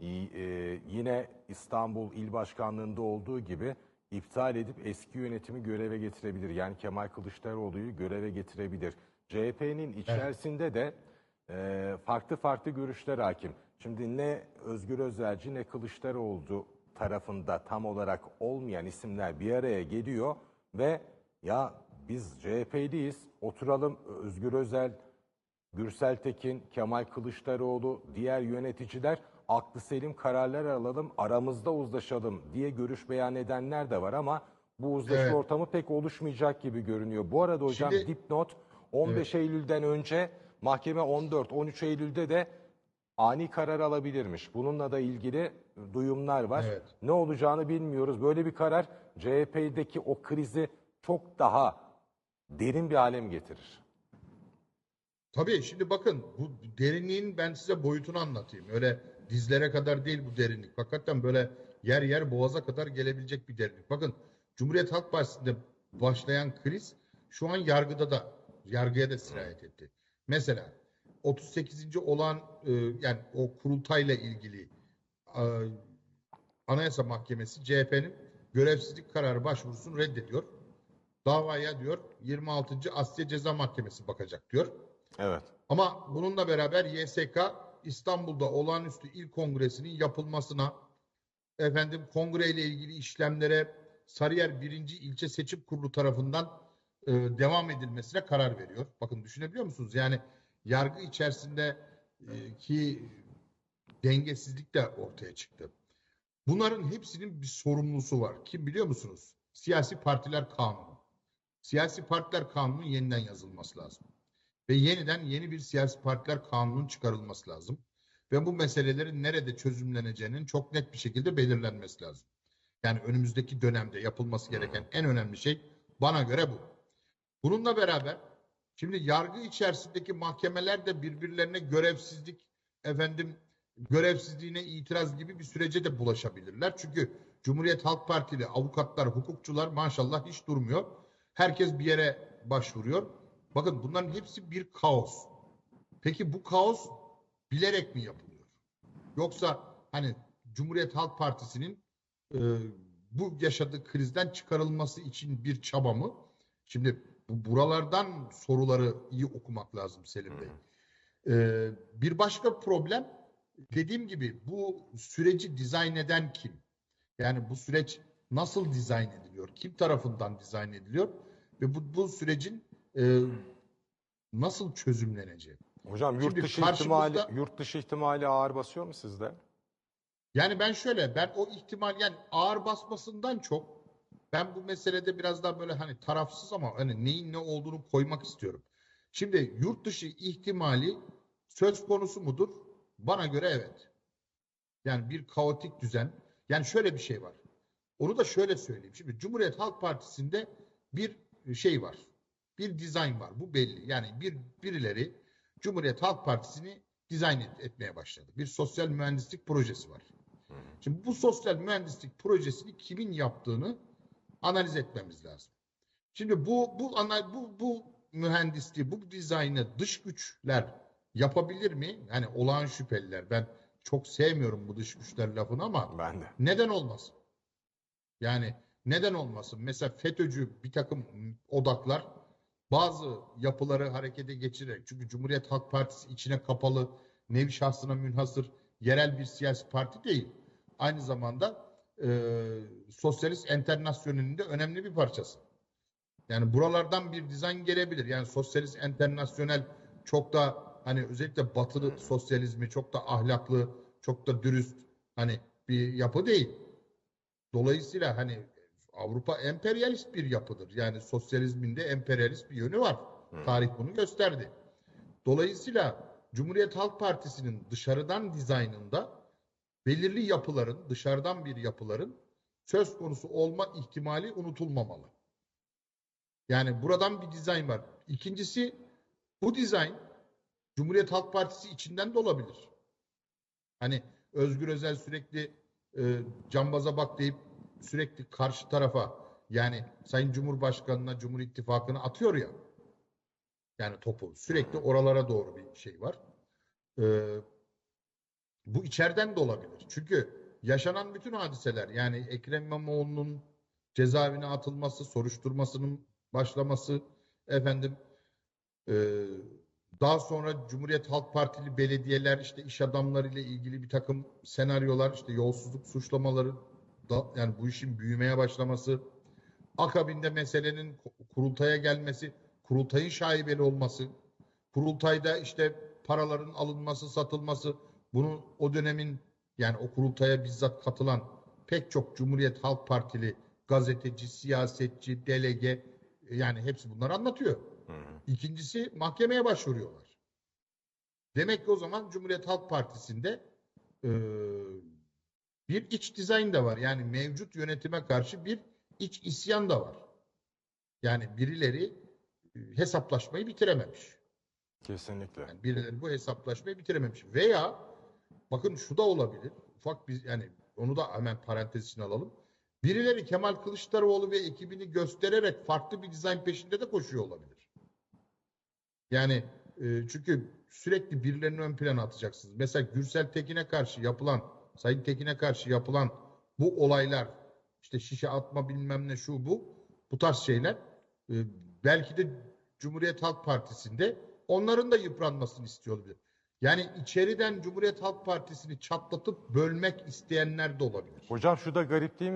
E, yine İstanbul İl Başkanlığı'nda olduğu gibi iptal edip eski yönetimi göreve getirebilir. Yani Kemal Kılıçdaroğlu'yu göreve getirebilir. CHP'nin içerisinde de e, farklı farklı görüşler hakim. Şimdi ne Özgür Özelci ne Kılıçdaroğlu tarafında tam olarak olmayan isimler bir araya geliyor ve ya biz CHP'liyiz oturalım Özgür Özel, Gürsel Tekin, Kemal Kılıçdaroğlu, diğer yöneticiler aklı selim kararlar alalım, aramızda uzlaşalım diye görüş beyan edenler de var ama bu uzlaşı Evet. ortamı pek oluşmayacak gibi görünüyor. Bu arada hocam Şimdi- dipnot 15 Eylül'den önce mahkeme 14-13 Eylül'de de ani karar alabilirmiş. Bununla da ilgili duyumlar var. Evet. Ne olacağını bilmiyoruz. Böyle bir karar CHP'deki o krizi çok daha derin bir hale mi getirir? Tabii şimdi bakın bu derinliğin ben size boyutunu anlatayım. Öyle dizlere kadar değil bu derinlik. Hakikaten böyle yer yer boğaza kadar gelebilecek bir derinlik. Bakın Cumhuriyet Halk Partisi'nde başlayan kriz şu an yargıda da yargıya da sirayet etti. Mesela 38. olan e, yani o kurultayla ilgili e, Anayasa Mahkemesi CHP'nin görevsizlik kararı başvurusunu reddediyor. Davaya diyor 26. Asya Ceza Mahkemesi bakacak diyor. Evet. Ama bununla beraber YSK İstanbul'da olağanüstü il kongresinin yapılmasına efendim kongre ile ilgili işlemlere Sarıyer 1. ilçe seçim kurulu tarafından e, devam edilmesine karar veriyor. Bakın düşünebiliyor musunuz? Yani yargı içerisinde e, ki dengesizlik de ortaya çıktı. Bunların hepsinin bir sorumlusu var. Kim biliyor musunuz? Siyasi Partiler Kanunu. Siyasi Partiler Kanunu yeniden yazılması lazım ve yeniden yeni bir siyasi partiler kanunun çıkarılması lazım. Ve bu meselelerin nerede çözümleneceğinin çok net bir şekilde belirlenmesi lazım. Yani önümüzdeki dönemde yapılması gereken en önemli şey bana göre bu. Bununla beraber şimdi yargı içerisindeki mahkemeler de birbirlerine görevsizlik efendim görevsizliğine itiraz gibi bir sürece de bulaşabilirler. Çünkü Cumhuriyet Halk Partili avukatlar, hukukçular maşallah hiç durmuyor. Herkes bir yere başvuruyor. Bakın bunların hepsi bir kaos. Peki bu kaos bilerek mi yapılıyor? Yoksa hani Cumhuriyet Halk Partisi'nin e, bu yaşadığı krizden çıkarılması için bir çaba mı? Şimdi bu buralardan soruları iyi okumak lazım Selim Bey. E, bir başka problem dediğim gibi bu süreci dizayn eden kim? Yani bu süreç nasıl dizayn ediliyor? Kim tarafından dizayn ediliyor? Ve bu, bu sürecin e, nasıl çözümleneceği? Hocam yurt Şimdi dışı karşımızda- ihtimali yurt dışı ihtimali ağır basıyor mu sizde? Yani ben şöyle, ben o ihtimal yani ağır basmasından çok ben bu meselede biraz daha böyle hani tarafsız ama hani neyin ne olduğunu koymak istiyorum. Şimdi yurt dışı ihtimali söz konusu mudur? Bana göre evet. Yani bir kaotik düzen. Yani şöyle bir şey var. Onu da şöyle söyleyeyim. Şimdi Cumhuriyet Halk Partisi'nde bir şey var. Bir dizayn var. Bu belli. Yani bir birileri Cumhuriyet Halk Partisi'ni dizayn et- etmeye başladı. Bir sosyal mühendislik projesi var. Şimdi bu sosyal mühendislik projesini kimin yaptığını analiz etmemiz lazım. Şimdi bu bu bu bu mühendisliği, bu dizaynı dış güçler yapabilir mi? Yani olağan şüpheliler. Ben çok sevmiyorum bu dış güçler lafını ama Ben de. neden olmasın? Yani neden olmasın? Mesela FETÖ'cü bir takım odaklar bazı yapıları harekete geçirerek çünkü Cumhuriyet Halk Partisi içine kapalı, nevi şahsına münhasır, yerel bir siyasi parti değil. Aynı zamanda e, Sosyalist Enternasyonel'in de önemli bir parçası. Yani buralardan bir dizayn gelebilir. Yani Sosyalist Enternasyonel çok da hani özellikle batılı sosyalizmi çok da ahlaklı, çok da dürüst hani bir yapı değil. Dolayısıyla hani Avrupa emperyalist bir yapıdır. Yani sosyalizmin de emperyalist bir yönü var. Tarih bunu gösterdi. Dolayısıyla Cumhuriyet Halk Partisi'nin dışarıdan dizaynında belirli yapıların, dışarıdan bir yapıların söz konusu olma ihtimali unutulmamalı. Yani buradan bir dizayn var. İkincisi bu dizayn Cumhuriyet Halk Partisi içinden de olabilir. Hani Özgür Özel sürekli e, cambaza bak deyip sürekli karşı tarafa yani Sayın Cumhurbaşkanı'na Cumhur İttifakı'na atıyor ya. Yani topu sürekli oralara doğru bir şey var. Ee, Bu içeriden de olabilir. Çünkü yaşanan bütün hadiseler yani Ekrem İmamoğlu'nun cezaevine atılması, soruşturmasının başlaması, efendim e, daha sonra Cumhuriyet Halk Partili belediyeler işte iş adamları ile ilgili bir takım senaryolar işte yolsuzluk suçlamaları da, yani bu işin büyümeye başlaması akabinde meselenin kurultaya gelmesi, kurultayın şaibeli olması, kurultayda işte paraların alınması, satılması, bunun o dönemin yani o kurultaya bizzat katılan pek çok Cumhuriyet Halk Partili gazeteci, siyasetçi, delege yani hepsi bunları anlatıyor. İkincisi mahkemeye başvuruyorlar. Demek ki o zaman Cumhuriyet Halk Partisi'nde e, bir iç dizayn da var. Yani mevcut yönetime karşı bir iç isyan da var. Yani birileri e, hesaplaşmayı bitirememiş. Kesinlikle. Yani birileri bu hesaplaşmayı bitirememiş. Veya bakın şu da olabilir. Ufak bir yani onu da hemen parantez içine alalım. Birileri Kemal Kılıçdaroğlu ve ekibini göstererek farklı bir dizayn peşinde de koşuyor olabilir. Yani e, çünkü sürekli birilerini ön plana atacaksınız. Mesela Gürsel Tekin'e karşı yapılan, Sayın Tekin'e karşı yapılan bu olaylar, işte şişe atma bilmem ne şu bu, bu tarz şeyler e, belki de Cumhuriyet Halk Partisi'nde onların da yıpranmasını istiyor olabilir. Yani içeriden Cumhuriyet Halk Partisi'ni çatlatıp bölmek isteyenler de olabilir. Hocam şu da garip değil mi?